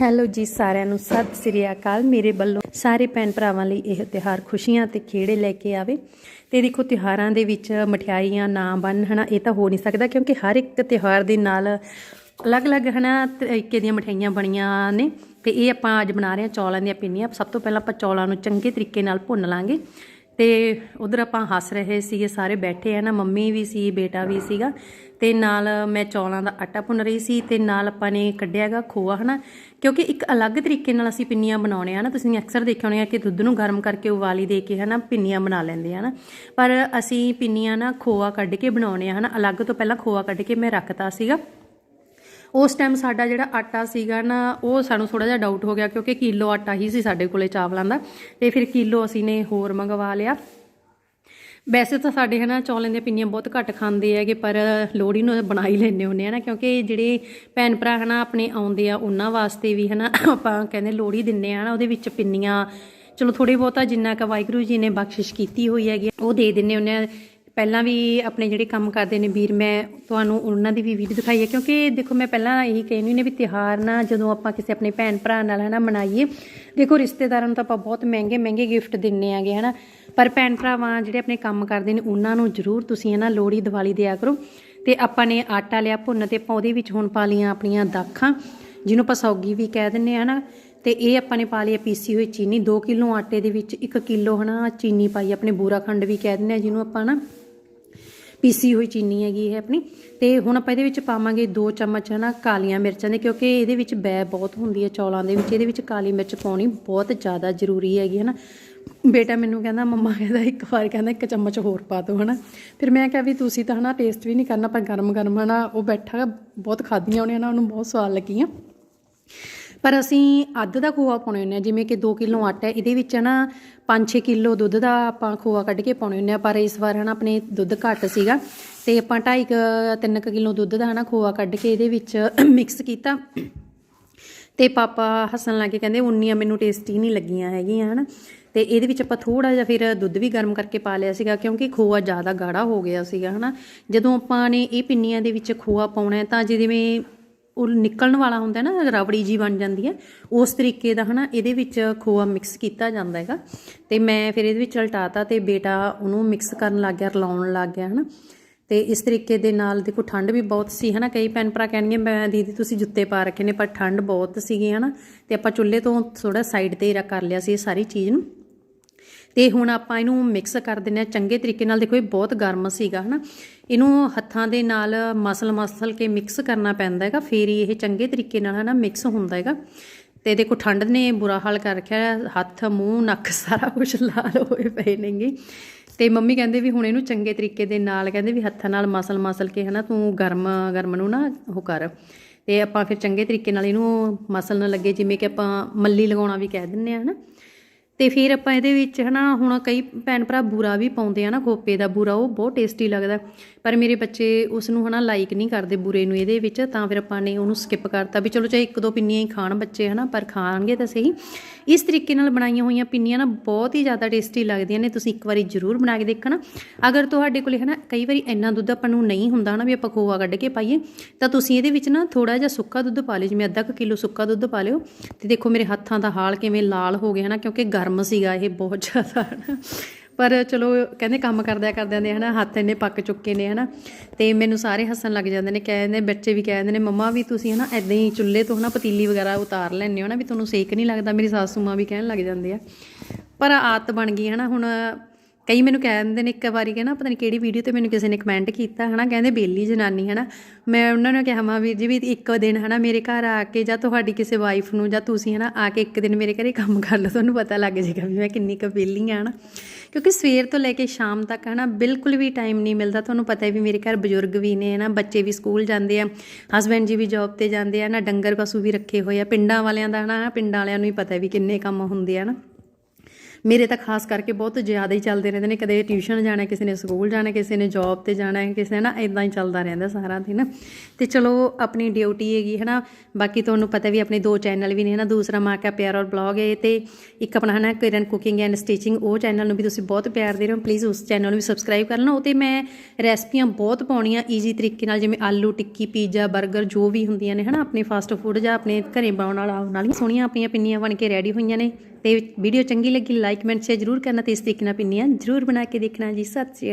Hello ਜੀ ਸਾਰਿਆਂ ਨੂੰ, ਸਤਿ ਸ੍ਰੀ ਅਕਾਲ। ਮੇਰੇ ਵੱਲੋਂ ਸਾਰੇ ਭੈਣ ਭਰਾਵਾਂ ਲਈ ਇਹ ਤਿਹਾਰ ਖੁਸ਼ੀਆਂ ਤੇ ਖੇੜੇ ਲੈ ਕੇ ਆਵੇ। ਤੇ ਦੇਖੋ ਤਿਹਾਰਾਂ ਦੇ ਵਿੱਚ ਮਠਿਆਈਆਂ, ਨਾ ਬਣ ਹਨਾ, ਇਹ ਤਾਂ ਹੋ ਨਹੀਂ ਸਕਦਾ ਕਿਉਂਕਿ ਹਰ ਇੱਕ ਤਿਹਾਰ ਦੇ ਨਾਲ ਅਲੱਗ-ਅਲੱਗ, ਹਨਾ, ਤਰੀਕੇ ਦੀਆਂ ਮਠਿਆਈਆਂ ਬਣੀਆਂ ਨੇ। ਤੇ ਇਹ ਆਪਾਂ ਅੱਜ ਬਣਾ ਰਹੇ ਹਾਂ ਚੌਲਾਂ ਦੀਆਂ ਪਿੰਨੀਆਂ। ਸਭ ਤੋਂ ਪਹਿਲਾਂ ਆਪਾਂ ਚੌਲਾਂ ਨੂੰ ਚੰਗੇ ਤਰੀਕੇ ਨਾਲ ਭੁੰਨ ਲਾਂਗੇ। ਤੇ ਉਧਰ ਆਪਾਂ ਹੱਸ ਰਹੇ ਸੀਗੇ, ਸਾਰੇ ਬੈਠੇ ਆ ਨਾ, ਮੰਮੀ ਵੀ ਸੀ, ਬੇਟਾ ਵੀ ਸੀਗਾ। ਤੇ ਨਾਲ ਮੈਂ ਚੌਲਾਂ ਦਾ ਆਟਾ ਭੁੰਨ ਰਹੀ ਸੀ ਤੇ ਨਾਲ ਆਪਾਂ ਨੇ ਕੱਢਿਆਗਾ ਖੋਆ, ਹਨਾ। ਕਿਉਂਕਿ ਇੱਕ ਅਲੱਗ ਤਰੀਕੇ ਨਾਲ ਅਸੀਂ ਪਿੰਨੀਆਂ ਬਣਾਉਣੇ ਆ ਨਾ, ਤੁਸੀਂ ਅਕਸਰ ਦੇਖਿਆ ਹੋਣਾ ਕਿ ਦੁੱਧ ਨੂੰ ਗਰਮ ਕਰਕੇ ਉਬਾਲੀ ਦੇ ਕੇ, ਹਨਾ, ਪਿੰਨੀਆਂ ਬਣਾ ਲੈਂਦੇ ਆ ਨਾ ਪਰ ਅਸੀਂ ਪਿੰਨੀਆਂ ਨਾ ਖੋਆ ਕੱਢ ਕੇ ਬਣਾਉਣੇ ਆ, ਹਨਾ। ਅਲੱਗ ਤੋਂ ਪਹਿਲਾਂ ਖੋਆ ਕੱਢ ਕੇ ਮੈਂ ਰੱਖਤਾ ਸੀਗਾ। ਉਸ ਟਾਈਮ ਸਾਡਾ ਜਿਹੜਾ ਆਟਾ ਸੀਗਾ ਨਾ, ਉਹ ਸਾਨੂੰ ਥੋੜਾ ਜਿਹਾ ਡਾਊਟ ਹੋ ਗਿਆ ਕਿਉਂਕਿ ਕਿਲੋ ਆਟਾ ਹੀ ਸੀ ਸਾਡੇ ਕੋਲੇ ਚਾਵਲਾਂ ਦਾ ਤੇ ਫਿਰ ਕਿਲੋ ਅਸੀਂ ਨੇ ਹੋਰ ਮੰਗਵਾ ਲਿਆ। ਵੈਸੇ ਤਾਂ ਸਾਡੇ ਹਨਾ ਚੌਲਾਂ ਦੀਆਂ ਪਿੰਨੀਆਂ ਬਹੁਤ ਘੱਟ ਖਾਂਦੇ ਹੈਗੇ, ਪਰ ਲੋਹੜੀ ਨੂੰ ਬਣਾ ਹੀ ਲੈਂਦੇ ਹੁੰਦੇ ਆ ਨਾ, ਕਿਉਂਕਿ ਜਿਹੜੇ ਭੈਣ ਭਰਾ ਹਨਾ ਆਪਣੇ ਆਉਂਦੇ ਆ, ਉਹਨਾਂ ਵਾਸਤੇ ਵੀ ਹਨਾ ਆਪਾਂ ਕਹਿੰਦੇ ਲੋਹੜੀ ਦਿੰਨੇ ਆ ਨਾ, ਉਹਦੇ ਵਿੱਚ ਪਿੰਨੀਆਂ। ਚਲੋ ਥੋੜੀ ਬਹੁਤਾ ਜਿੰਨਾ ਕ ਵਾਹਿਗੁਰੂ ਜੀ ਨੇ ਬਖਸ਼ਿਸ਼ ਕੀਤੀ ਹੋਈ ਹੈਗੀ ਉਹ ਦੇ ਦਿੰਨੇ ਹੁੰਦੇ ਆ। ਪਹਿਲਾਂ ਵੀ ਆਪਣੇ ਜਿਹੜੇ ਕੰਮ ਕਰਦੇ ਨੇ ਵੀਰ, ਮੈਂ ਤੁਹਾਨੂੰ ਉਹਨਾਂ ਦੀ ਵੀ ਵੀਡੀਓ ਦਿਖਾਈ ਹੈ, ਕਿਉਂਕਿ ਦੇਖੋ ਮੈਂ ਪਹਿਲਾਂ ਇਹੀ ਕਹਿੰਦੀ ਨੇ ਵੀ ਤਿਹਾਰ ਨਾ ਜਦੋਂ ਆਪਾਂ ਕਿਸੇ ਆਪਣੇ ਭੈਣ ਭਰਾ ਨਾਲ ਹਨਾ ਮਨਾਈਏ, ਦੇਖੋ ਰਿਸ਼ਤੇਦਾਰਾਂ ਨੂੰ ਤਾਂ ਆਪਾਂ ਬਹੁਤ ਮਹਿੰਗੇ ਮਹਿੰਗੇ ਗਿਫਟ ਦਿੰਨੇ ਆਗੇ ਹਨਾ, ਪਰ ਭੈਣ ਭਰਾਵਾਂ ਜਿਹੜੇ ਆਪਣੇ ਕੰਮ ਕਰਦੇ ਨੇ ਉਹਨਾਂ ਨੂੰ ਜ਼ਰੂਰ ਤੁਸੀਂ ਹਨਾ ਲੋਹੜੀ, ਦੀਵਾਲੀ ਦਿਆ ਕਰੋ, ਤੇ ਆਪਾਂ ਨੇ ਆਟਾ ਲਿਆ ਭੁੰਨ ਤੇ ਆਪਾਂ ਉਹਦੇ ਵਿੱਚ ਹੁਣ ਪਾ ਲੀਆਂ ਆਪਣੀਆਂ ਦਾਖਾਂ, ਜਿਹਨੂੰ ਆਪਾਂ ਸੌਗੀ ਵੀ ਕਹਿ ਦਿੰਨੇ ਆ ਨਾ ਤੇ ਇਹ ਆਪਾਂ ਨੇ ਪਾ ਲਈ ਪੀਸੀ ਹੋਈ ਚੀਨੀ 2 ਕਿਲੋ ਆਟੇ ਦੇ ਵਿੱਚ 1 ਕਿਲੋ ਹਨਾ ਚੀਨੀ ਪਾਈ, ਆਪਣੇ ਬੂਰਾ ਖੰਡ ਵੀ ਕਹਿ ਦਿੰਨੇ ਆ ਜਿਹਨੂੰ ਆਪਾਂ ਨਾ ਪੀਸੀ ਹੋਈ ਚੀਨੀ ਹੈਗੀ ਇਹ ਆਪਣੀ। ਤੇ ਹੁਣ ਆਪਾਂ ਇਹਦੇ ਵਿੱਚ ਪਾਵਾਂਗੇ 2 ਚਮਚ ਹਨਾ ਕਾਲੀਆਂ ਮਿਰਚਾਂ ਦੇ, ਕਿਉਂਕਿ ਇਹਦੇ ਵਿੱਚ ਬੈ ਬਹੁਤ ਹੁੰਦੀ ਹੈ ਚੌਲਾਂ ਦੇ ਵਿੱਚ। ਇਹਦੇ ਵਿੱਚ ਕਾਲੀ ਮਿਰਚ ਪਾਉਣੀ ਬਹੁਤ ਜ਼ਿਆਦਾ ਜ਼ਰੂਰੀ ਹੈਗੀ ਹਨਾ ਬੇਟਾ ਮੈਨੂੰ ਕਹਿੰਦਾ, ਮੰਮਾ ਕਹਿੰਦਾ, ਇੱਕ ਵਾਰ ਕਹਿੰਦਾ, ਇੱਕ ਚਮਚ ਹੋਰ ਪਾ ਦਿਓ ਹਨਾ। ਫਿਰ ਮੈਂ ਕਿਹਾ ਵੀ ਤੁਸੀਂ ਤਾਂ ਹਨਾ ਟੇਸਟ ਵੀ ਨਹੀਂ ਕਰਨਾ ਪਰ ਗਰਮ ਗਰਮ ਹਨਾ ਉਹ ਬੈਠਾ, ਬਹੁਤ ਖਾਧੀਆਂ ਉਹਨੇ ਨਾ ਉਹਨੂੰ ਬਹੁਤ ਸਵਾਦ ਲੱਗੀਆਂ। ਪਰ ਅਸੀਂ ਅੱਧ ਦਾ ਖੋਆ ਪਾਉਣੇ ਹੁੰਦੇ ਆ ਜਿਵੇਂ ਕਿ 2 ਕਿਲੋ ਆਟਾ ਹੈ, ਇਹਦੇ ਵਿੱਚ ਨਾ 5-6 ਕਿਲੋ ਦੁੱਧ ਦਾ ਆਪਾਂ ਖੋਆ ਕੱਢ ਕੇ ਪਾਉਣੇ ਹੁੰਦੇ ਆ ਪਰ ਇਸ ਵਾਰ ਹਨਾ ਆਪਣੇ ਦੁੱਧ ਘੱਟ ਸੀਗਾ ਤੇ ਆਪਾਂ 2.5 3 ਕਿਲੋ ਦੁੱਧ ਦਾ ਹਨਾ ਖੋਆ ਕੱਢ ਕੇ ਇਹਦੇ ਵਿੱਚ ਮਿਕਸ ਕੀਤਾ ਤੇ ਪਾਪਾ ਹੱਸਣ ਲੱਗੇ ਕਹਿੰਦੇ ਉਨੀਆਂ ਮੈਨੂੰ ਟੇਸਟੀ ਨਹੀਂ ਲੱਗੀਆਂ ਹੈਗੀਆਂ ਹਨਾ ਤੇ ਇਹਦੇ ਵਿੱਚ ਆਪਾਂ ਥੋੜਾ ਜਿਹਾ ਫਿਰ ਦੁੱਧ ਵੀ ਗਰਮ ਕਰਕੇ ਪਾ ਲਿਆ ਸੀਗਾ, ਕਿਉਂਕਿ ਖੋਆ ਜ਼ਿਆਦਾ ਗਾੜਾ ਹੋ ਗਿਆ ਸੀਗਾ ਹਨਾ। ਜਦੋਂ ਆਪਾਂ ਨੇ ਇਹ ਪਿੰਨੀਆਂ ਦੇ ਵਿੱਚ ਖੋਆ ਪਾਉਣਾ ਤਾਂ ਜਿਵੇਂ ਉਹ ਨਿਕਲਣ ਵਾਲਾ ਹੁੰਦਾ ਨਾ, ਰਬੜੀ ਜੀ ਬਣ ਜਾਂਦੀ ਹੈ। ਉਸ ਤਰੀਕੇ ਦਾ ਹਨਾ, ਇਹਦੇ ਵਿੱਚ ਖੋਆ ਮਿਕਸ ਕੀਤਾ ਜਾਂਦਾ ਹੈਗਾ। ਤੇ ਮੈਂ ਫਿਰ ਇਹਦੇ ਵਿੱਚ ਉਲਟਾਤਾ ਤੇ ਬੇਟਾ ਉਹਨੂੰ ਮਿਕਸ ਕਰਨ ਲੱਗ ਗਿਆ, ਰਲਾਉਣ ਲੱਗ ਗਿਆ ਹਨਾ। ਤੇ ਇਸ ਤਰੀਕੇ ਦੇ ਨਾਲ ਦੇਖੋ, ਠੰਡ ਵੀ ਬਹੁਤ ਸੀ ਹਨਾ। ਕਈ ਭੈਣ ਭਰਾ ਕਹਿਣਗੇ ਮੈਂ ਦੀਦੀ, ਤੁਸੀਂ ਜੁੱਤੇ ਪਾ ਰੱਖੇ ਨੇ, ਪਰ ਠੰਡ ਬਹੁਤ ਸੀਗੀ ਹਨਾ। ਤੇ ਆਪਾਂ ਚੁੱਲ੍ਹੇ ਤੋਂ ਥੋੜਾ ਸਾਈਡ ਤੇ ਰੱਖ ਕਰ ਲਿਆ ਸੀ ਇਹ ਸਾਰੀ ਚੀਜ਼ ਨੂੰ। ਤੇ ਹੁਣ ਆਪਾਂ ਇਹਨੂੰ ਮਿਕਸ ਕਰ ਦਿੰਨੇ ਆ ਚੰਗੇ ਤਰੀਕੇ ਨਾਲ ਦੇਖੋ ਇਹ ਬਹੁਤ ਗਰਮ ਸੀਗਾ, ਹਨਾ। ਇਹਨੂੰ ਹੱਥਾਂ ਦੇ ਨਾਲ ਮਸਲ ਮਸਲ ਕੇ ਮਿਕਸ ਕਰਨਾ ਪੈਂਦਾ ਹੈਗਾ। ਫੇਰ ਹੀ ਇਹ ਚੰਗੇ ਤਰੀਕੇ ਨਾਲ, ਹਨਾ ਮਿਕਸ ਹੁੰਦਾ ਹੈਗਾ। ਤੇ ਦੇਖੋ ਠੰਡ ਨੇ ਬੁਰਾ ਹਾਲ ਕਰ ਰੱਖਿਆ। ਹੱਥ, ਮੂੰਹ, ਨੱਕ ਸਾਰਾ ਕੁਝ ਲਾਲ ਹੋਏ ਪਏ ਨੇਗੇ। ਤੇ ਮੰਮੀ ਕਹਿੰਦੇ ਵੀ ਹੁਣ ਇਹਨੂੰ ਚੰਗੇ ਤਰੀਕੇ ਦੇ ਨਾਲ ਕਹਿੰਦੇ ਵੀ ਹੱਥਾਂ ਨਾਲ ਮਸਲ ਮਸਲ ਕੇ, ਹਨਾ, ਤੂੰ ਗਰਮ ਗਰਮ ਨੂੰ ਨਾ ਉਹ ਕਰ। ਤੇ ਆਪਾਂ ਫਿਰ ਚੰਗੇ ਤਰੀਕੇ ਨਾਲ ਇਹਨੂੰ ਮਸਲਣ ਲੱਗੇ, ਜਿਵੇਂ ਕਿ ਆਪਾਂ ਮੱਲੀ ਲਗਾਉਣਾ ਵੀ ਕਹਿ ਦਿੰਨੇ ਆ ਹਨਾ। ਤੇ ਫਿਰ ਆਪਾਂ ਇਹਦੇ ਵਿੱਚ ਹਨਾ, ਹੁਣ ਕਈ ਭੈਣ ਭਰਾ ਬੂਰਾ ਵੀ ਪਾਉਂਦੇ ਆ ਨਾ ਖੋਪੇ ਦਾ ਬੂਰਾ, ਉਹ ਬਹੁਤ ਟੇਸਟੀ ਲੱਗਦਾ। ਪਰ ਮੇਰੇ ਬੱਚੇ ਉਸ ਨੂੰ ਹਨਾ ਲਾਈਕ ਨਹੀਂ ਕਰਦੇ ਬੂਰੇ ਨੂੰ ਇਹਦੇ ਵਿੱਚ, ਤਾਂ ਫਿਰ ਆਪਾਂ ਨੇ ਉਹਨੂੰ ਸਕਿਪ ਕਰਤਾ ਵੀ ਚਲੋ ਚਾਹੇ ਇੱਕ ਦੋ ਪਿੰਨੀਆਂ ਹੀ ਖਾਣ ਬੱਚੇ ਹਨਾ, ਪਰ ਖਾਣਗੇ ਤਾਂ ਸਹੀ। ਇਸ ਤਰੀਕੇ ਨਾਲ ਬਣਾਈਆਂ ਹੋਈਆਂ ਪਿੰਨੀਆਂ ਨਾ ਬਹੁਤ ਹੀ ਜ਼ਿਆਦਾ ਟੇਸਟੀ ਲੱਗਦੀਆਂ ਨੇ, ਤੁਸੀਂ ਇੱਕ ਵਾਰੀ ਜ਼ਰੂਰ ਬਣਾ ਕੇ ਦੇਖਣਾ। ਅਗਰ ਤੁਹਾਡੇ ਕੋਲੇ ਹਨਾ ਕਈ ਵਾਰੀ ਇੰਨਾ ਦੁੱਧ ਆਪਾਂ ਨੂੰ ਨਹੀਂ ਹੁੰਦਾ ਨਾ ਵੀ ਆਪਾਂ ਖੋਆ ਕੱਢ ਕੇ ਪਾਈਏ, ਤਾਂ ਤੁਸੀਂ ਇਹਦੇ ਵਿੱਚ ਨਾ ਥੋੜਾ ਜਿਹਾ ਸੁੱਕਾ ਦੁੱਧ ਪਾ ਲਿਓ, ਜਿਵੇਂ ਅੱਧਾ ਕੁ ਕਿਲੋ ਸੁੱਕਾ ਦੁੱਧ ਪਾ ਲਿਓ। ਤੇ ਦੇਖੋ ਮੇਰੇ ਹੱਥਾਂ ਦਾ ਹਾਲ ਕਿਵੇਂ ਲਾਲ ਹੋ ਗਿਆ ਹਨਾ, ਕਿਉਂਕਿ ਗਰਮ ਸੀਗਾ ਇਹ ਬਹੁਤ ਜ਼ਿਆਦਾ। ਹਨਾ ਪਰ ਚਲੋ ਕਹਿੰਦੇ ਕੰਮ ਕਰਦਿਆਂ ਕਰਦਿਆਂ ਦੇ ਹਨਾ ਹੱਥ ਇੰਨੇ ਪੱਕ ਚੁੱਕੇ ਨੇ ਹਨਾ। ਤੇ ਮੈਨੂੰ ਸਾਰੇ ਹੱਸਣ ਲੱਗ ਜਾਂਦੇ ਨੇ, ਕਹਿੰਦੇ ਬੱਚੇ ਵੀ ਕਹਿੰਦੇ ਨੇ, ਮੰਮਾ ਵੀ ਤੁਸੀਂ ਹਨਾ ਐਦਾਂ ਹੀ ਚੁੱਲ੍ਹੇ ਤੋਂ ਹਨਾ ਪਤੀਲੀ ਵਗੈਰਾ ਉਤਾਰ ਲੈਂਦੇ ਹੋ ਨਾ ਵੀ ਤੁਹਾਨੂੰ ਸੇਕ ਨਹੀਂ ਲੱਗਦਾ, ਮੇਰੀ ਸਾਸੂ ਮਾਂ ਵੀ ਕਹਿਣ ਲੱਗ ਜਾਂਦੇ ਆ। ਪਰ ਆਦਤ ਬਣ ਗਈ ਹਨਾ ਹੁਣ ਕਈ ਮੈਨੂੰ ਕਹਿੰਦੇ ਨੇ ਇੱਕ ਵਾਰੀ ਕਹਿੰਦਾ ਪਤਾ ਨਹੀਂ ਕਿਹੜੀ ਵੀਡੀਓ ਤੇ ਮੈਨੂੰ ਕਿਸੇ ਨੇ ਕਮੈਂਟ ਕੀਤਾ, ਹਨਾ, ਕਹਿੰਦੇ ਬੇਲੀ ਜਨਾਨੀ, ਹਨਾ। ਮੈਂ ਉਹਨਾਂ ਨੂੰ ਕਿਹਾ, ਮਾਂ ਵੀਰ ਜੀ, ਵੀ ਇੱਕ ਦਿਨ, ਹਨਾ, ਮੇਰੇ ਘਰ ਆ ਕੇ ਜਾਂ ਤੁਹਾਡੀ ਕਿਸੇ ਵਾਈਫ ਨੂੰ ਜਾਂ ਤੁਸੀਂ, ਹਨਾ, ਆ ਕੇ ਇੱਕ ਦਿਨ ਮੇਰੇ ਘਰੇ ਕੰਮ ਕਰ ਲਓ, ਤੁਹਾਨੂੰ ਪਤਾ ਲੱਗ ਜਾਏਗਾ ਵੀ ਮੈਂ ਕਿੰਨੀ ਕੁ ਬੇਲੀ ਆ, ਹਨਾ। ਕਿਉਂਕਿ ਸਵੇਰ ਤੋਂ ਲੈ ਕੇ ਸ਼ਾਮ ਤੱਕ, ਹਨਾ, ਬਿਲਕੁਲ ਵੀ ਟਾਈਮ ਨਹੀਂ ਮਿਲਦਾ ਤੁਹਾਨੂੰ ਪਤਾ ਹੈ ਵੀ ਮੇਰੇ ਘਰ ਬਜ਼ੁਰਗ ਵੀ ਨੇ, ਹਨਾ, ਬੱਚੇ ਵੀ ਸਕੂਲ ਜਾਂਦੇ ਆ ਹਸਬੈਂਡ ਜੀ ਵੀ ਜੌਬ ਤੇ ਜਾਂਦੇ ਆ ਨਾ ਡੰਗਰ ਪਸ਼ੂ ਵੀ ਰੱਖੇ ਹੋਏ ਆ, ਪਿੰਡਾਂ ਵਾਲਿਆਂ ਦਾ, ਹਨਾ, ਪਿੰਡਾਂ ਵਾਲਿਆਂ ਨੂੰ ਹੀ ਪਤਾ ਵੀ ਕਿੰਨੇ ਕੰਮ ਹੁੰਦੇ ਆ ਨਾ ਮੇਰੇ ਤਾਂ ਖਾਸ ਕਰਕੇ ਬਹੁਤ ਜ਼ਿਆਦਾ ਹੀ ਚੱਲਦੇ ਰਹਿੰਦੇ ਨੇ, ਕਦੇ ਟਿਊਸ਼ਨ ਜਾਣਾ, ਕਿਸੇ ਨੇ ਸਕੂਲ ਜਾਣਾ, ਕਿਸੇ ਨੇ ਜੌਬ ਤੇ ਜਾਣਾ ਹੈ ਕਿਸੇ ਨੇ ਨਾ ਇਦਾਂ ਹੀ ਚੱਲਦਾ ਰਹਿੰਦਾ ਸਾਰਾ ਦਿਨ। ਤੇ ਚਲੋ, ਆਪਣੀ ਡਿਊਟੀ ਹੈਗੀ ਹੈ ਨਾ ਬਾਕੀ ਤੁਹਾਨੂੰ ਪਤਾ ਵੀ ਆਪਣੇ ਦੋ ਚੈਨਲ ਵੀ ਨੇ, ਹਨਾ। ਦੂਸਰਾ ਮਾਂ ਕਾ ਪਿਆਰ ਔਰ ਬਲੌਗ ਹੈ, ਤੇ ਇੱਕ ਆਪਣਾ, ਹਨਾ, ਕਿਰਨ ਕੁਕਿੰਗ ਐਂਡ ਸਟਿਚਿੰਗ ਉਹ ਚੈਨਲ ਨੂੰ ਵੀ ਤੁਸੀਂ ਬਹੁਤ ਪਿਆਰ ਦੇ ਰਹੇ ਹੋ। ਪਲੀਜ਼ ਉਸ ਚੈਨਲ ਨੂੰ ਵੀ ਸਬਸਕ੍ਰਾਈਬ ਕਰ ਲੈਣਾ ਉਹ ਤੇ ਮੈਂ ਰੈਸਪੀਆਂ ਬਹੁਤ ਪਾਉਣੀਆਂ ਈਜ਼ੀ ਤਰੀਕੇ ਨਾਲ, ਜਿਵੇਂ ਆਲੂ ਟਿੱਕੀ ਪੀਜ਼ਾ 버ਗਰ ਜੋ ਵੀ ਹੁੰਦੀਆਂ ਨੇ, ਹਨਾ, ਆਪਣੇ ਫਾਸਟ ਫੂਡ ਜਾਂ ਆਪਣੇ ਘਰੇ ਬਣਾਉਣ ਵਾਲਾ ਆਉਣ ਹੀ ਸੋਹਣੀਆਂ ਆਪਣੀਆਂ ਪਿੰਨੀਆਂ ਬਣ ਕੇ ਰੈਡੀ ਹੋਈਆਂ ਨੇ। ਤੇ ਵੀਡੀਓ ਚੰਗੀ ਲੱਗੀ ਲਾਈਕ ਕਮੈਂਟ ਸ਼ੇਅਰ ਜ਼ਰੂਰ ਕਰਨਾ ਤੇ ਇਸ ਤਰੀਕੇ ਨਾਲ ਪਿੰਨੀਆਂ ਜ਼ਰੂਰ ਬਣਾ ਕੇ ਦੇਖਣਾ ਜੀ। ਸਤਿ ਸ਼੍ਰੀ ਅਕਾਲ।